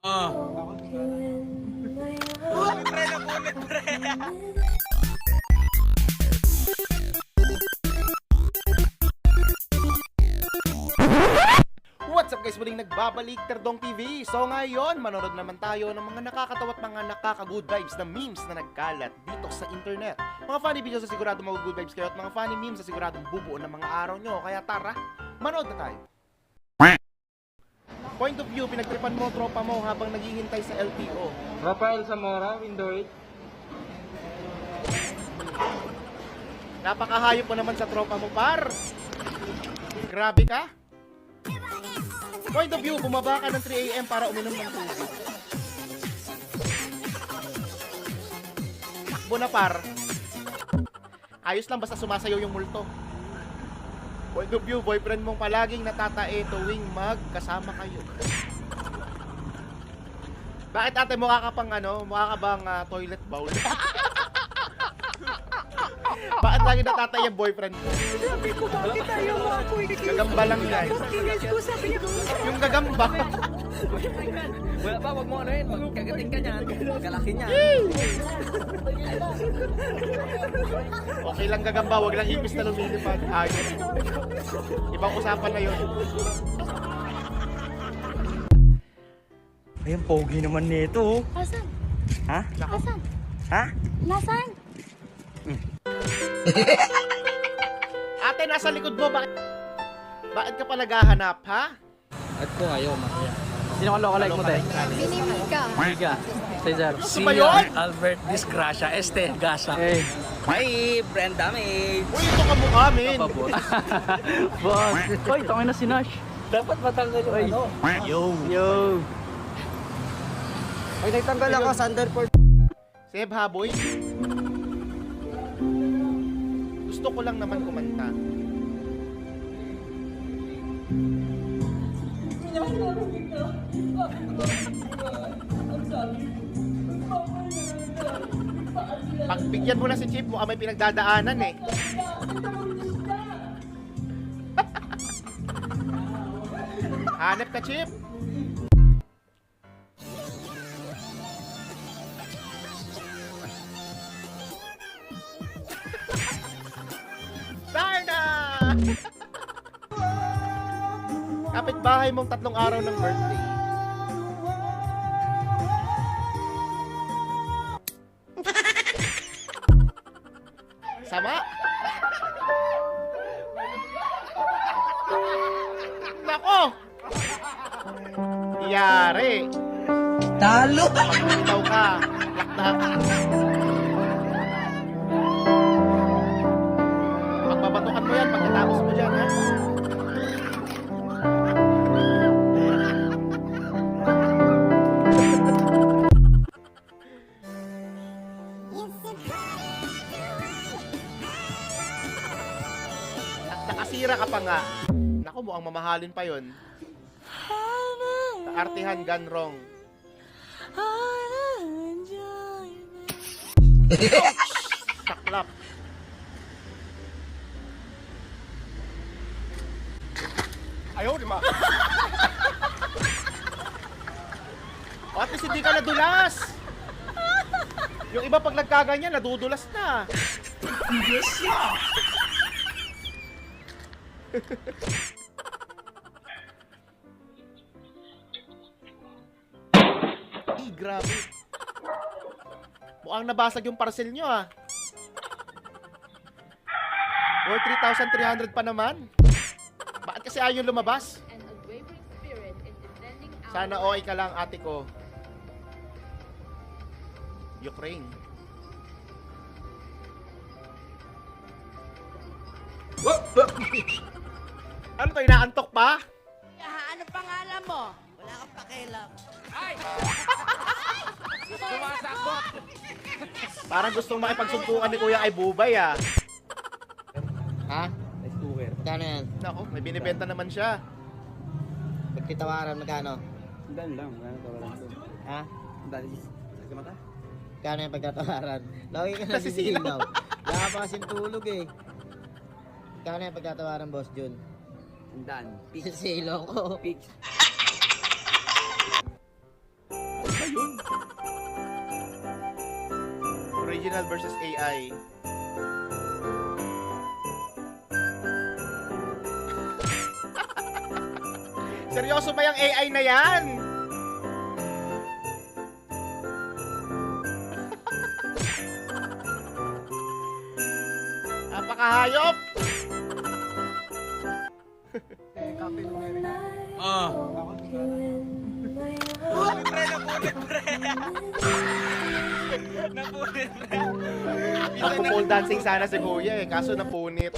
Ah. What's up guys? Muling nagbabalik Terdong TV. So ngayon, manonood naman tayo ng mga nakakatawa at mga nakaka-good vibes na memes na nagkalat dito sa internet. Mga funny videos na sigurado mga good vibes kayo at mga funny memes na siguradong bubuo ng mga araw nyo. Kaya tara, manood na tayo. Point of view, pinagtripan mo tropa mo habang naghihintay sa LTO. Rafael Zamora, window 8. Napakahayop mo naman sa tropa mo, par. Grabe ka. Point of view, bumaba ka ng 3 a.m. para uminom ng tubig. Takbo na, par. Ayos lang, basta sumasayaw yung multo. Point of view, boyfriend mong palaging natatae tuwing magkasama kayo. Bakit ate mukha ka pang ano, mukha ka bang ah, toilet bowl? Bakit lagi natatay ang boyfriend mo? Sabi ko, bakit tayo makapoy? Gagamba lang yan. Ko, Yung gagamba. Wala pa, wag mo ano yun. Magkagating ka niyan. Kalaki niya. Okay lang gagamba, wag lang ipis na lumilipad. Ayos. Ibang usapan na yun. Ay, ang pogi naman nito. Asan? Ha? Asan? Ha? Nasaan? Ate, nasa likod mo. Bakit, bakit ka pa naghahanap, ha? At ko ayaw, masaya. Sino ka lokalike mo, te? Binimika. Miga. Cesar. Si ba yun? Albert Disgracia. Este Gasa. Hey. May brand damage. Uy, ito ka mukha, min. Boss. Hoy, tangin na si Nash. Dapat matanggal yung ano. Yo. Yo. Ay, nagtanggal ako sa Underport. Seb, ha, boy? Gusto ko lang naman kumanta. Pagbigyan mo na si Chip, mukhang may pinagdadaanan eh. Hanep ka, Chip. Darna! Kapit-bahay mong tatlong araw ng birthday. Nako! Yari! Talo! Ikaw ka! Lakdak! Pagbabatukan mo yan pagkatapos mo dyan, ha? Nakasira ka pa nga. Naku, mukhang mamahalin pa yon. Artihan ganrong. Saklap. Ayaw, di ma. at least hindi ka nadulas. Yung iba pag nagkaganyan, nadudulas na. Ay, grabe. Mukhang nabasag yung parcel nyo ah. Or 3,300 pa naman. Bakit kasi ayaw lumabas? Sana okay ka lang ate ko. Ukraine. ano to, inaantok pa? ano pangalan mo? Wala kang pakialam. Parang gustong makipagsuntukan ni Kuya ay bubay ah. Ha? Magkano yan? Nako, may binibenta naman siya. Pagkitawaran, magkano? Dan lang, wala na tawaran ko. Ha? Dali. Sa mata? Magkano yung pagkatawaran? Lagi ka Nasisilaw. nasisilaw. Wala pa kasing tulog eh. Magkano yung pagkatawaran, Boss Jun? Dan. Sisilo ko. Peach. Original versus AI. Seryoso ba yung AI na yan? Napakahayop! Magpo-pole dancing sana si Kuya eh, kaso napunit.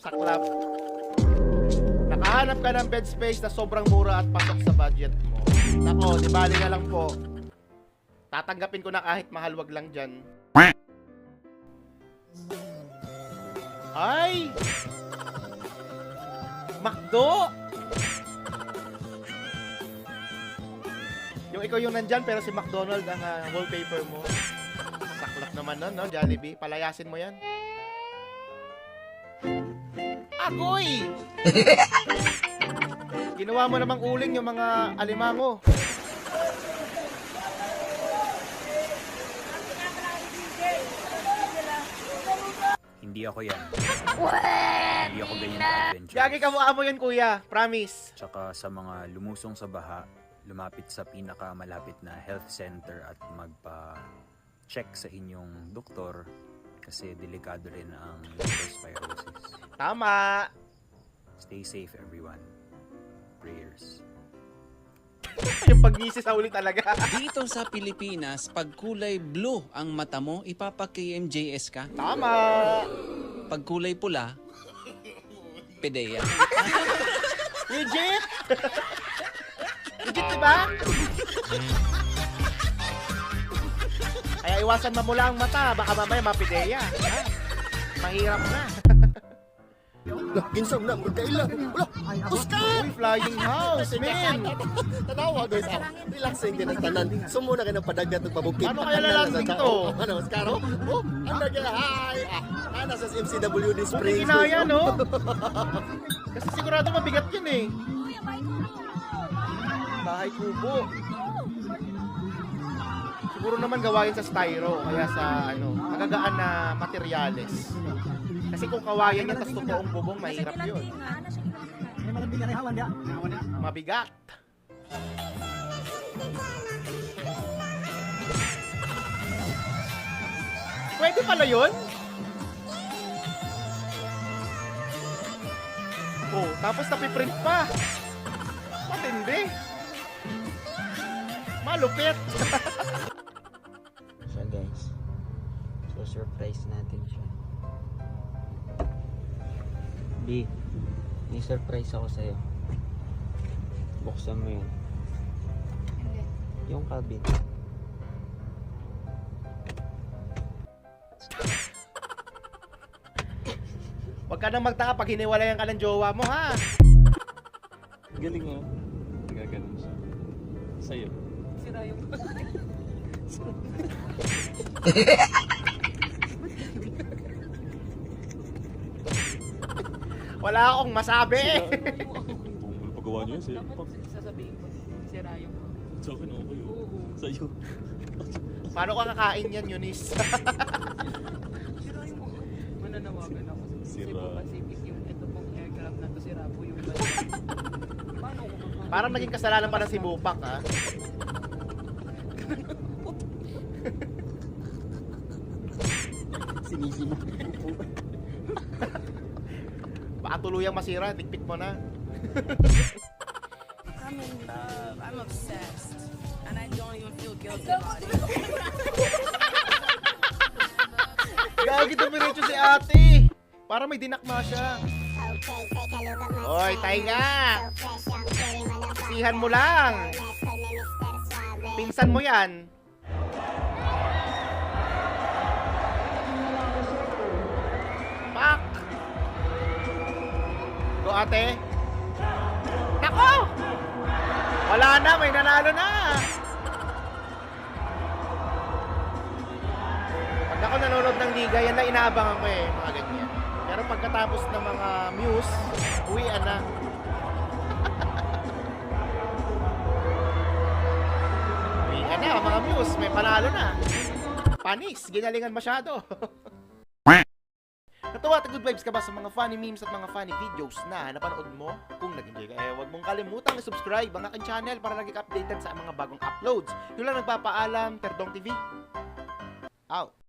Saklap. Nakahanap ka ng bed space na sobrang mura at pasok sa budget mo. Nako, di bali na lang po. Tatanggapin ko na kahit mahal wag lang dyan. Ay! Makdo! Ikaw yung nandyan pero si McDonald ang ah, wallpaper mo. Saklap naman nun, no? Jollibee, palayasin mo yan. Agoy! Ginawa mo namang uling yung mga alimango. Hindi ako yan. Hindi ako ganyan ka-adventure. Gagi kamukha mo yun, kuya. Promise. Tsaka sa mga lumusong sa baha, lumapit sa pinakamalapit na health center at magpa-check sa inyong doktor kasi delikado rin ang leptospirosis. Tama. Stay safe everyone. Prayers. yung pagnisi sa uli talaga. Dito sa Pilipinas, pag kulay blue ang mata mo, ipapa-KMJS ka. Tama. Pag kulay pula, pedeya. Legit. Legit, diba? Kaya iwasan mamula ang mata. Baka mamaya mapideya. Ha? Mahirap na. Ginsam na, magkaila. Wala, Uy, flying house, man. tanawa guys. Ah, relaxing din ang tanan. Sumuna ka ng padagat ng pabukid. Paano kaya lalanding to? Ano, Skaro? Oh, ang nagay. Hi. Ah, nana sa MCWD Buti Springs. ginaya, no? Kasi sigurado mabigat yun eh. Bahay kubo. Siguro naman gawain sa styro, kaya sa ano, magagaan na materyales. Kasi kung kawayan yan, tas totoong bubong, mahirap yun. Mabigat. Pwede pala yun? Oh, tapos napiprint pa. Matindi. Malupit. Siya guys. So surprise natin siya. B, may surprise ako sa'yo. Buksan mo yun. Yung cabin. Huwag ka nang magtaka pag hiniwalayan ka ng jowa mo, ha? Galing mo. Gaganon siya. Sa'yo. Wala akong masabi. Kung pagawa niyo yun, sa'yo. Sasabihin ko, sira yung... Sa akin okay yun. Sa'yo. Paano ka kakain yan, Eunice? Mananawagan ako Sira. Pacific yung ito pong aircraft na to, sira po yung Paano ko makakain? Parang naging kasalanan pa ng si Bupak, ha? Baka tuluyang masira, dikpit mo na. I'm in love. I'm obsessed. And I don't even feel guilty about it. Gagi dumiretso si ate. Para may dinakma siya. Hoy, tainga! Sihan mo lang. Pinsan mo yan. Ate. Nako! Wala na, may nanalo na. Pag ako nanonood ng liga, yan na inaabangan ko eh, mga ganyan. Pero pagkatapos ng mga muse, uwian na. uwian na, mga muse, may panalo na. Panis, ginalingan masyado. Good vibes ka ba sa mga funny memes at mga funny videos na napanood mo? Kung nag-enjoy ka, eh, huwag mong kalimutang subscribe ang aking channel para lagi ka updated sa mga bagong uploads. Yun lang nagpapaalam, Terdong TV. Out.